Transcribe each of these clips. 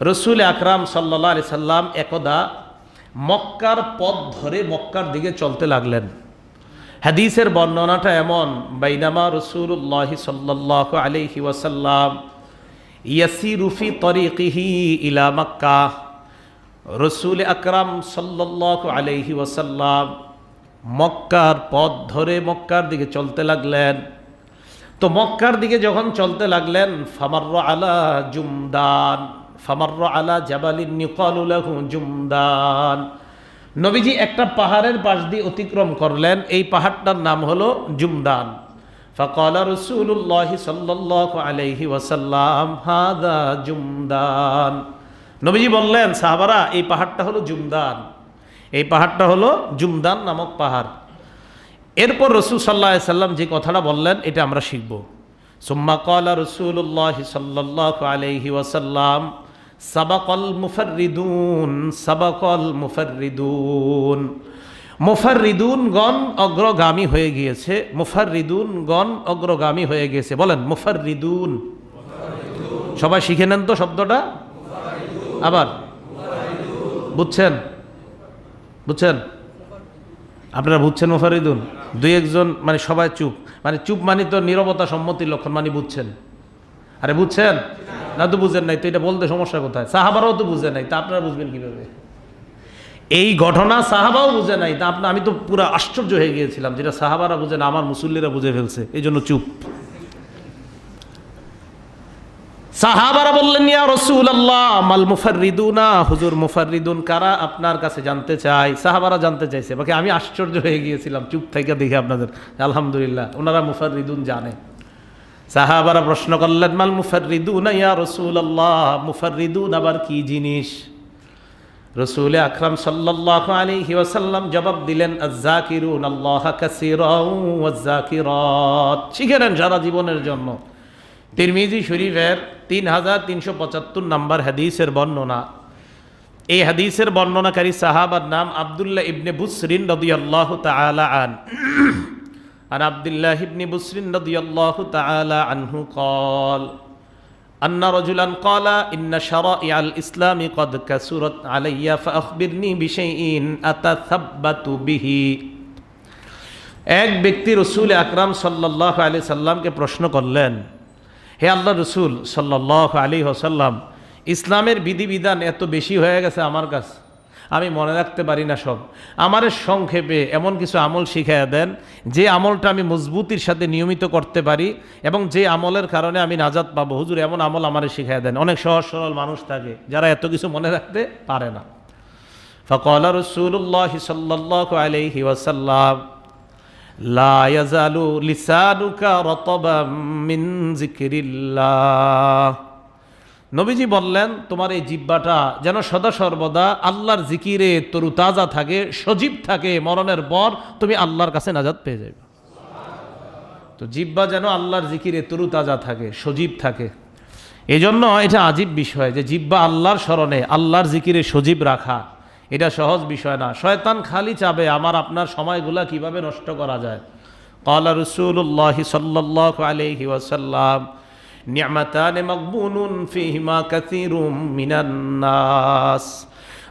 রসুল আকরাম সাল্লা আলি সাল্লাম একদা মক্কার পথ ধরে মক্কার দিকে চলতে লাগলেন। হাদিসের বর্ণনাটা এমন, বাইনামা রসুল্লাহ সাল্লাহ আলহি ওয়াসাল্লাম ইয়াসি রুফি তরিকিহি ইলা মক্কা। রসুল আকরাম সাল্লাহ আলহি ওয়াসাল্লাম মক্কার পথ ধরে মক্কার দিকে চলতে লাগলেন। তো মক্কার দিকে যখন চলতে লাগলেন, ফামার্র আলা জুমদান ফামার আলা জুমদান। নবীজি একটা পাহাড়ের পাশ দিয়ে অতিক্রম করলেন, এই পাহাড়টার নাম হলো জুমদান। ওয়াসাল্লাম জুমদান। নবীজি বললেন, সাহাবারা, এই পাহাড়টা হলো জুমদান। এই পাহাড়টা হলো জুমদান নামক পাহাড়। এরপর রসুল সাল্লা সাল্লাম যে কথাটা বললেন, এটা আমরা শিখব। সুম্মা কলা রসুল্লাহ সাল্লাহ আলহি ওয়াসাল্লাম সাবাকল মুফারিদুন সাবাকল মুফারিদুন মুফারিদুন গণ অগ্রগামী হয়ে গিয়েছে মুফারিদুন গণ অগ্রগামী হয়ে গিয়েছে। বলেন মুফারিদুন সবাই শিখে নেন তো শব্দটা। আবার। বুঝছেন? বুঝছেন? আপনারা বুঝছেন মুফারিদুন দুই একজন মানে সবাই চুপ। মানে চুপ মানে তো নিরবতা সম্মতির লক্ষণ মানে বুঝছেন। আরে বুঝছেন? না তো বুঝেন নাই, তো এটা বলতে সমস্যা কোথায়? সাহাবারাও তো বুঝে নাই, তা আপনারা বুঝবেন কীভাবে? এই ঘটনা সাহাবাও বুঝে নাই, তা আপনার আমি তো পুরো আশ্চর্য হয়ে গিয়েছিলাম, যেটা সাহাবারা বুঝে না, আমার মুসল্লিরা বুঝে ফেলছে এই জন্য চুপ। সাহাবারা বললেন, ইয়া মাল মুফারিদুনা হুজুর মুফারিদুন কারা আপনার কাছে জানতে চাই সাহাবারা জানতে চাইছে, বাকি আমি আশ্চর্য হয়ে গিয়েছিলাম, চুপ থেকে দেখে আপনাদের, আলহামদুলিল্লাহ, ওনারা মুফারিদুন জানে। সাহাবারা প্রশ্ন করলেন, মাল মুফারিদুন ইয়া রসুল আল্লাহ মুফারিদুন আবার কি জিনিস? রসুল আকরাম সাল্লাহ আলাইহি ওয়াসাল্লাম জবাব দিলেন, আজ্জাকিরুন আল্লাহ কাসীরাও ওয়াজ্জাকিরাত। শিখে নেন সারা জীবনের জন্য। তিরমিজি শরীফের তিন হাজার তিনশো পঁচাত্তর নম্বর হাদিসের বর্ণনা। এই হাদিসের বর্ণনাকারী সাহাবার নাম আবদুল্লাহ ইবনে বুসরিন রদিয়াল্লাহ তাআলা আন। عن عبد الله بن بسر رضي الله تعالى عنه قال أن رجلا قال إن شرائع الإسلام قد كسرت علي فأخبرني بشيء أتثبت به এক ব্যক্তি রসুল আকরাম সাল্লাহ আলি সাল্লামকে প্রশ্ন করলেন হে আল্লাহ রসুল সাল্লাহ আলী হোসাল্লাম ইসলামের বিধিবিধান এত বেশি হয়ে গেছে আমার কাছে আমি মনে রাখতে পারি না সব। আমার সংক্ষেপে এমন কিছু আমল শিখাইয়া দেন, যে আমলটা আমি মজবুতির সাথে নিয়মিত করতে পারি এবং যে আমলের কারণে আমি নাজাদ পাবো। হুজুর, এমন আমল আমারে শিখাইয়া দেন। অনেক সহজ সরল মানুষ থাকে, যারা এত কিছু মনে রাখতে পারে না। ফকল রসুল্লাহ সাল্লাহ আলহি ওয়াসাল্লাম, লা লিসানুকা রতবাম মিন জিকিরিল্লাহ নবীজি বললেন, তোমার এই জিব্বাটা যেন সদা সর্বদা আল্লাহর জিকিরে তরু তাজা থাকে, সজীব থাকে, মরণের পর তুমি আল্লাহর কাছে নাজাদ পেয়ে যাবে তো জিব্বা যেন আল্লাহর জিকিরে তরু তাজা থাকে, সজীব থাকে। এই জন্য এটা আজীব বিষয় যে জিব্বা আল্লাহর স্মরণে আল্লাহর জিকিরে সজীব রাখা, এটা সহজ বিষয় না। শয়তান খালি চাবে আমার, আপনার সময়গুলা কীভাবে নষ্ট করা যায়। কলা রসুল্লাহ সাল্লাহ আলহি ওয়াসাল্লাম নিয়ামাতান মকবুনুন ফিহিমা কাসিরুম মিনান্নাস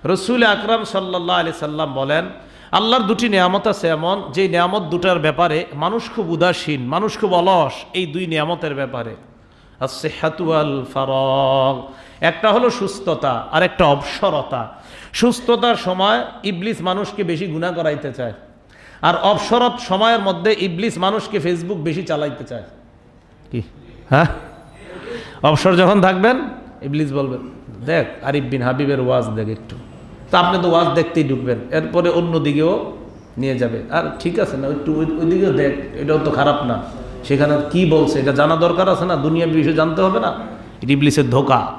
রসুল আকরাম সাল্লাহ আলি সাল্লাম বলেন, আল্লাহর দুটি নিয়ামত আছে এমন যে নিয়ামত দুটার ব্যাপারে মানুষ খুব উদাসীন, মানুষ খুব অলস, এই দুই নিয়ামতের ব্যাপারে। সেহাতুয়াল ফারগ। একটা হলো সুস্থতা আর একটা অবসরতা। সুস্থতার সময় ইবলিস মানুষকে বেশি গুণা করাইতে চায়। আর অবসরত সময়ের মধ্যে ইবলিস মানুষকে ফেসবুক বেশি চালাইতে চায়। কি? হ্যাঁ? অবসর যখন থাকবেন, ইবলিস বলবেন, দেখ, আরিফ বিন হাবিবের ওয়াজ দেখ একটু। তা আপনি তো ওয়াজ দেখতেই ঢুকবেন। এরপরে অন্য দিকেও নিয়ে যাবে। আর ঠিক আছে না, একটু ওই দিকেও দেখ, এটাও তো খারাপ না। সেখানে কি বলছে, এটা জানা দরকার আছে না? দুনিয়া বিষয়ে জানতে হবে না? এটা ইবলিসের ধোকা।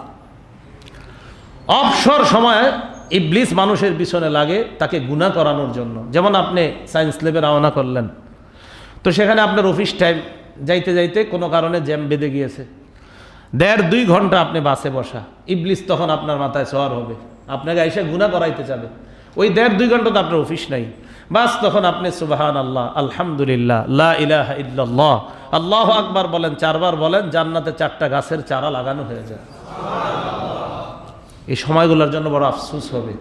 অবসর সময় ইবলিস মানুষের পিছনে লাগে তাকে গুণা করানোর জন্য। যেমন আপনি সায়েন্স ল্যাবে রওনা করলেন। তো সেখানে আপনার অফিস টাইম যাইতে যাইতে কোনো কারণে জ্যাম বেঁধে গিয়েছে। দেড় দুই ঘণ্টা আপনি বাসে বসা। ইবলিস তখন আপনার মাথায় সওয়ার হবে। আপনাকে এসে গুণা করাইতে যাবে। ওই দেড় দুই ঘণ্টা তো আপনার অফিস নাই। বাস তখন আপনি সুবাহান আল্লাহ আলহামদুলিল্লাহ, লা ইলাহা ইল্লাল্লাহ, আল্লাহ আকবার বলেন, চারবার বলেন, জান্নাতে চারটা গাছের চারা লাগানো হয়ে যায়। এই সময়গুলোর জন্য বড় আফসোস হবে।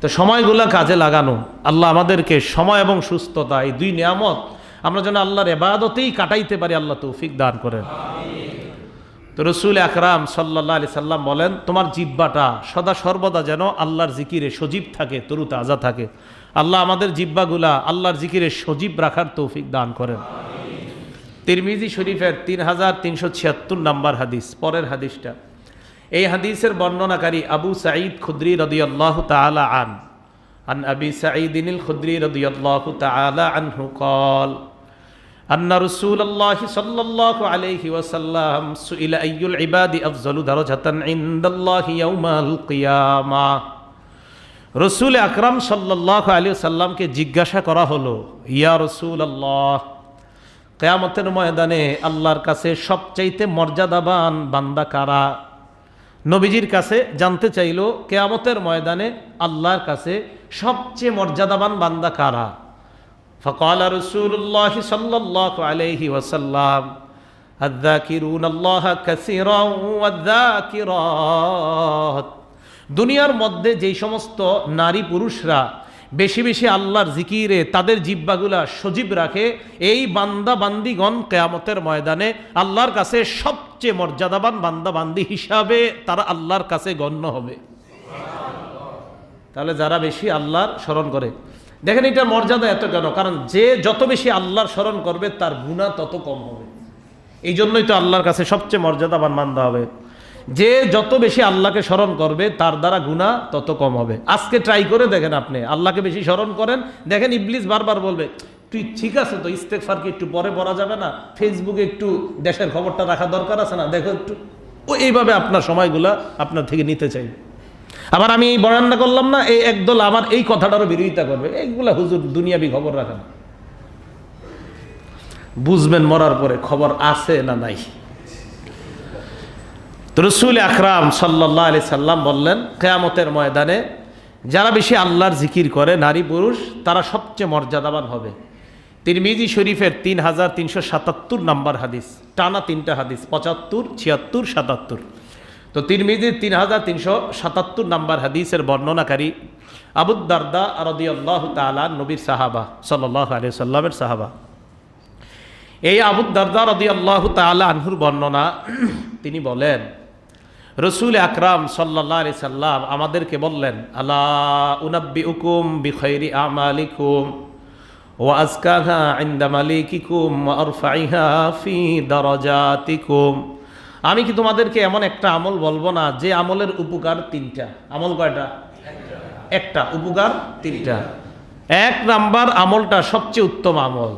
তো সময়গুলো কাজে লাগানো, আল্লাহ আমাদেরকে সময় এবং সুস্থতা, এই দুই নিয়ামত আমরা যেন আল্লাহর এবাদতেই কাটাইতে পারি, আল্লাহ তৌফিক দান করেন। রসুল আকরাম সাল্লাহ আলি সাল্লাম বলেন, তোমার জিব্বাটা সদা সর্বদা যেন আল্লাহর জিকিরে সজীব থাকে তরু তাজা থাকে। আল্লাহ আমাদের জিব্বাগুলা আল্লাহর জিকিরে সজীব রাখার তৌফিক দান করেন। তিরমিজি শরীফের তিন হাজার তিনশো ছিয়াত্তর নম্বর হাদিস, পরের হাদিসটা। এই হাদিসের বর্ণনাকারী আবু সাঈদ খুদ্রি রদিয়াল্লাহ তালা আন আন আবি সাঈদিনিল খুদ্রি রদিয়াল্লাহ তালা আনহু কল আন্না রসুল্লাহ সাল্লাহ আলহি ওয়াসাল্লাম সুইলা আইয়ুল ইবাদি আফজলু দারজাতান ইন্দাল্লাহি ইয়াউমাল কিয়ামা। রসুল আকরাম সাল্লাহ আলী সাল্লামকে জিজ্ঞাসা করা হলো, ইয়া রসুল আল্লাহ কেয়ামতের ময়দানে আল্লাহর কাছে সবচাইতে মর্যাদাবান বান্দা কারা? নবীজির কাছে জানতে চাইল, কেয়ামতের ময়দানে আল্লাহর কাছে সবচেয়ে মর্যাদাবান বান্দা কারা? فقال رسول الله صلى الله عليه وسلم الذاكرون الله كثيرا والذاكرات দুনিয়ার মধ্যে যেই সমস্ত নারী পুরুষরা বেশি বেশি আল্লাহর জিকিরে তাদের জিব্বাগুলা সজীব রাখে এই বান্দা বান্দিগণ কেয়ামতের ময়দানে আল্লাহর কাছে সবচেয়ে মর্যাদাবান বান্দা বান্দি হিসাবে তারা আল্লাহর কাছে গণ্য হবে তাহলে যারা বেশি আল্লাহর স্মরণ করে দেখেন এটার মর্যাদা এত কেন? কারণ যে যত বেশি আল্লাহর স্মরণ করবে, তার গুণা তত কম হবে। এই জন্যই তো আল্লাহর কাছে সবচেয়ে মর্যাদাবান মানতে হবে। যে যত বেশি আল্লাহকে স্মরণ করবে, তার দ্বারা গুণা তত কম হবে। আজকে ট্রাই করে দেখেন আপনি, আল্লাহকে বেশি স্মরণ করেন। দেখেন ইবলিস বারবার বলবে, তুই ঠিক আছে তো ইস্তেকফারকে একটু পরে পড়া যাবে না? ফেসবুকে একটু দেশের খবরটা রাখা দরকার আছে না? দেখো একটু। ও এইভাবে আপনার সময়গুলা আপনার থেকে নিতে চাইবে। আবার আমি এই বর্ণনা করলাম না, এই একদল আমার এই কথাটারও বিরোধিতা করবে। এইগুলা হুজুর দুনিয়াবি খবর রাখা না বুঝবেন মরার পরে খবর আছে না নাই। রসুল আকরাম সাল্লাহ আলি সাল্লাম বললেন, কেয়ামতের ময়দানে যারা বেশি আল্লাহর জিকির করে, নারী পুরুষ, তারা সবচেয়ে মর্যাদাবান হবে। তিরমিজি শরীফের তিন হাজার তিনশো সাতাত্তর নাম্বার হাদিস, টানা তিনটা হাদিস, পঁচাত্তর, ছিয়াত্তর, সাতাত্তর। তো তিরমিজির তিন হাজার তিনশো সাতাত্তর নম্বর হাদিসের বর্ণনাকারী আবুদ্দারদা আরদি আল্লাহ তালা নবীর সাহাবা সাল্লাহ আলি সাল্লামের সাহাবা। এই আবুদ্দারদা রদি আল্লাহ তালা আনহুর বর্ণনা, তিনি বলেন, রসুল আকরাম সাল্লাহ আলি সাল্লাম আমাদেরকে বললেন আল্লাহ উনাব্বি উকুম বিখৈরি আমালিকুম ও আজকাহা ইন্দা মালিকিকুম ফি দরজাতিকুম। আমি কি তোমাদেরকে এমন একটা আমল বলব না, যে আমলের উপকার তিনটা। আমল কয়টা? একটা, উপকার তিনটা। এক নাম্বার আমলটা সবচেয়ে উত্তম আমল।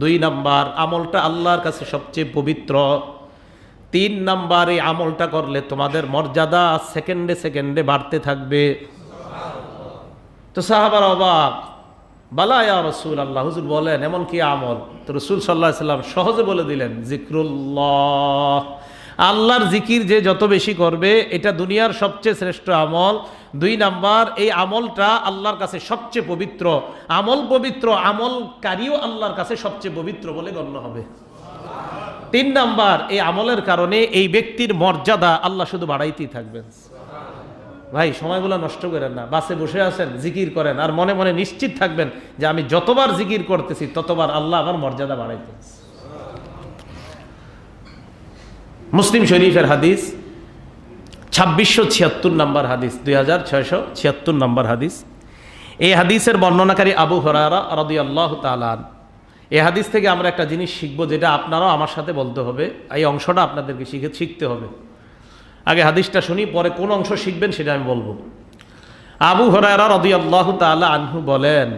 দুই নাম্বার আমলটা আল্লাহর কাছে সবচেয়ে পবিত্র। তিন নাম্বার এই আমলটা করলে তোমাদের মর্যাদা সেকেন্ডে সেকেন্ডে বাড়তে থাকবে। তো সাহাবার অবাক, বালা রসুল আল্লাহ হুজুর বলেন, এমন কি আমল? তো রসুল সাল্লাহ সাল্লাম সহজে বলে দিলেন জিক্রুল্লাহ আল্লাহর জিকির যে যত বেশি করবে, এটা দুনিয়ার সবচেয়ে শ্রেষ্ঠ আমল। দুই নাম্বার, এই আমলটা আল্লাহর কাছে সবচেয়ে পবিত্র। আমল পবিত্র, আমলকারীও আল্লাহর কাছে সবচেয়ে পবিত্র বলে গণ্য হবে। তিন নাম্বার, এই আমলের কারণে এই ব্যক্তির মর্যাদা আল্লাহ শুধু বাড়াইতেই থাকবেন। ভাই, সময়গুলো নষ্ট করেন না, বাসে বসে আছেন, জিকির করেন, আর মনে মনে নিশ্চিত থাকবেন যে আমি যতবার জিকির করতেছি, ততবার আল্লাহ আমার মর্যাদা বাড়াইতেছে। মুসলিম শরীফের হাদিস, ছাব্বিশশো ছিয়াত্তর নম্বর হাদিস, দুই হাজার ছয়শো ছিয়াত্তর নম্বর হাদিস। এই হাদিসের বর্ণনাকারী আবু হরারা রদি আল্লাহ তালান এই হাদিস থেকে আমরা একটা জিনিস শিখব যেটা আপনারাও আমার সাথে বলতে হবে, এই অংশটা আপনাদেরকে শিখে শিখতে হবে। আগে হাদিসটা শুনি, পরে কোন অংশ শিখবেন সেটা আমি বলব। আবু হরারা রদি আল্লাহ তালা আনহু বলেন,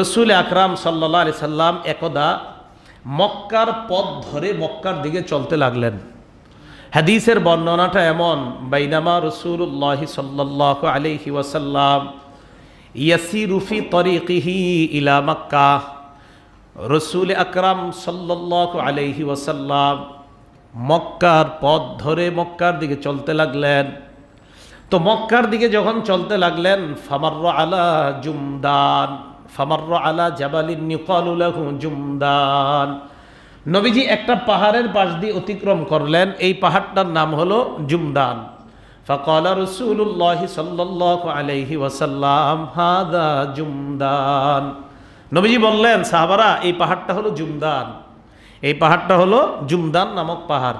রসুল আকরাম সাল্লা আলি সাল্লাম একদা মক্কার পথ ধরে মক্কার দিকে চলতে লাগলেন। হাদিসের বর্ণনাটা এমন, বাইনামা রসুল্লাহ সাল্লাহ আলহি ওয়াসাল্লাম ইয়াসি রুফি তরিকিহি ইলা মক্কা। রসুল আকরাম সাল্লাহ আলহি ওয়াসাল্লাম মক্কার পথ ধরে মক্কার দিকে চলতে লাগলেন। তো মক্কার দিকে যখন চলতে লাগলেন ফামার আলা জুমদান ফামার আলা জুমদান। নবীজি একটা পাহাড়ের পাশ দিয়ে অতিক্রম করলেন, এই পাহাড়টার নাম হলো জুমদান। ওয়াসাল্লাম জুমদান। নবীজি বললেন, সাহাবারা, এই পাহাড়টা হলো জুমদান। এই পাহাড়টা হলো জুমদান নামক পাহাড়।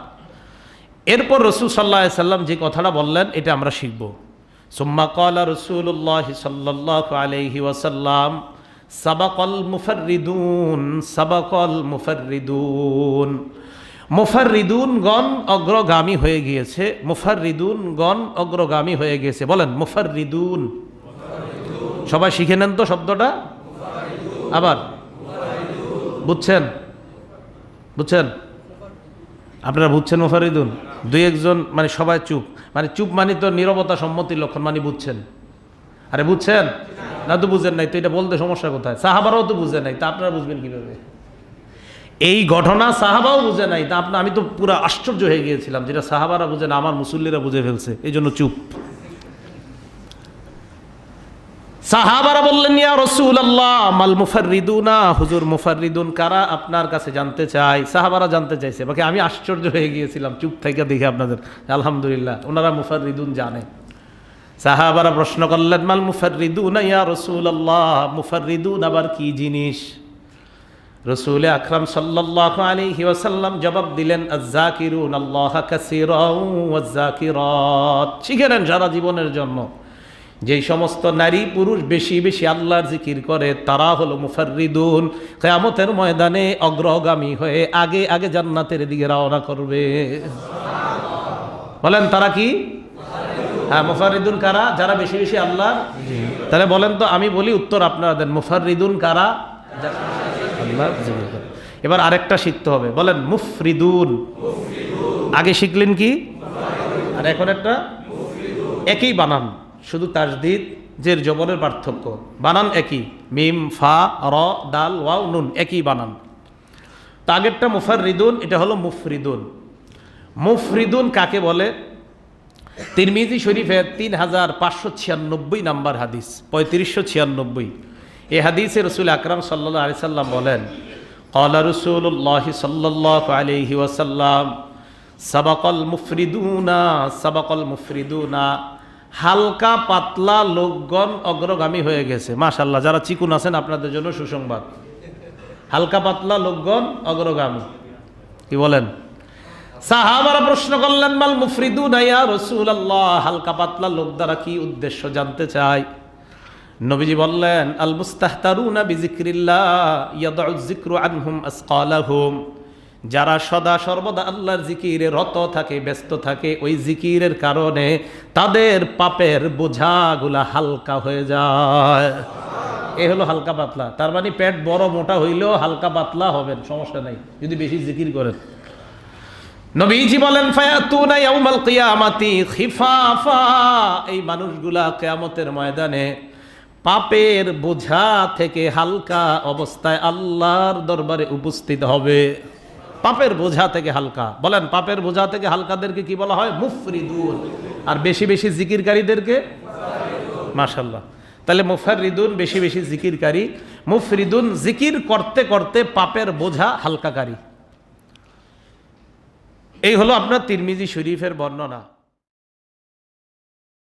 এরপর রসুল সাল্লাহ সাল্লাম যে কথাটা বললেন, এটা আমরা শিখব। সুম্মা কলা রসুল্লাহ সাল্লাহ আলহি ওয়াসাল্লাম সাবাকল মুফারিদুন সাবাকল মুফারিদুন মুফারিদুন গণ অগ্রগামী হয়ে গিয়েছে মুফারিদুন গণ অগ্রগামী হয়ে গিয়েছে। বলেন মুফারিদুন সবাই শিখে নেন তো শব্দটা। আবার। বুঝছেন? বুঝছেন? আপনারা বুঝছেন মুফারিদুন দুই একজন মানে সবাই চুপ। মানে চুপ মানে তো নিরবতা সম্মতির লক্ষণ মানে বুঝছেন। আরে বুঝছেন? না তো বুঝেন নাই, তো এটা বলতে সমস্যা কোথায়? সাহাবারাও তো বুঝে নাই, তা আপনারা বুঝবেন কীভাবে? এই ঘটনা সাহাবাও বুঝে নাই, তা আপনার আমি তো পুরো আশ্চর্য হয়ে গিয়েছিলাম, যেটা সাহাবারা বুঝে না, আমার মুসল্লিরা বুঝে ফেলছে এই জন্য চুপ। সাহাবারা বললেন, ইয়া রসুল আল্লাহ মাল মুফারিদুনা হুজুর মুফারিদুন কারা? আপনার কাছে জানতে চাই, সাহাবারা জানতে চাইছে, বাকি আমি আশ্চর্য হয়ে গিয়েছিলাম, চুপ থেকে দেখে আপনাদের, আলহামদুলিল্লাহ, ওনারা মুফারিদুন জানে। সাহাবারা প্রশ্ন করলেন, মাল মুফারিদুন ইয়া রসুল আল্লাহ মুফারিদুন আবার কি জিনিস? রসুল আকরাম সাল্লাল্লাহু আলাইহি ওয়াসাল্লাম জবাব দিলেন আজ্জাকিরুন আল্লাহ নেন সারা জীবনের জন্য। যেই সমস্ত নারী পুরুষ বেশি বেশি আল্লাহর জিকির করে, তারা হলো মুফারিদুন কেয়ামতের ময়দানে অগ্রগামী হয়ে আগে আগে জান্নাতের দিকে রওনা করবে। বলেন, তারা কি? হ্যাঁ মুফারিদুন কারা? যারা বেশি বেশি আল্লাহ তাহলে বলেন তো, আমি বলি উত্তর আপনারা দেন মুফারিদুন কারা। আল্লাহ এবার আরেকটা শিখতে হবে। বলেন, মুফরিদুন। আগে শিখলেন কি? আর এখন একটা? একই বানান। শুধু তাজদিদ, জের জবরের পার্থক্য। বানান একই। মিম, ফা, র ডাল ওয়াও, নুন, একই বানান। তা আগেরটা মুফারিদুন এটা হলো মুফরিদুন। মুফরিদুন কাকে বলে? তিরমিজি শরীফের তিন হাজার পাঁচশো ছিয়ানব্বই নাম্বার হাদিস, পঁয়ত্রিশশো ছিয়ানব্বই। এ হাদিসে রসুল আকরাম সাল্লা আলি সাল্লাম বলেন কলা রসুল্লাহ সাল্লাহ আলহি ওয়াসাল্লাম, সাবাকল মুফরিদুনা সাবাকল মুফরিদুনা। হালকা পাতলা লোকগণ অগ্রগামী হয়ে গেছে। মাশাল্লাহ যারা চিকুন আছেন, আপনাদের জন্য সুসংবাদ। হালকা পাতলা লোকগণ অগ্রগামী। কি বলেন? সাহাবারা প্রশ্ন করলেন, মাল মুফরিদু নাইয়া রসুল আল্লাহ হালকা পাতলা লোক দ্বারা কি উদ্দেশ্য জানতে চাই? নবীজি বললেন, আল মুস্তাহতারু মুস্তাহতারুনা বিজিক্রিল্লাহ যারা সদা সর্বদা আল্লাহর জিকিরে রত থাকে, ব্যস্ত থাকে, ওই জিকিরের কারণে তাদের পাপের বোঝাগুলা হালকা হয়ে যায়। এ হলো হালকা পাতলা। তার মানে পেট বড় মোটা হইলেও হালকা পাতলা হবেন, সমস্যা নাই, যদি বেশি জিকির করেন। নবীজি বলেন, ফায়াতুনা খিফাফা। এই মানুষগুলা কিয়ামতের ময়দানে পাপের বোঝা থেকে হালকা অবস্থায় আল্লাহর দরবারে উপস্থিত হবে। পাপের বোঝা থেকে হালকা। বলেন, পাপের বোঝা থেকে হালকাদেরকে কি বলা হয়? মুফরিদুন। আর বেশি বেশি জিকিরকারীদেরকে? মাশাল্লাহ তাহলে মুফারিদুন বেশি বেশি জিকিরকারী। মুফরিদুন জিকির করতে করতে পাপের বোঝা হালকাকারী। এই হলো আপনার তিরমিজি শরীফের বর্ণনা।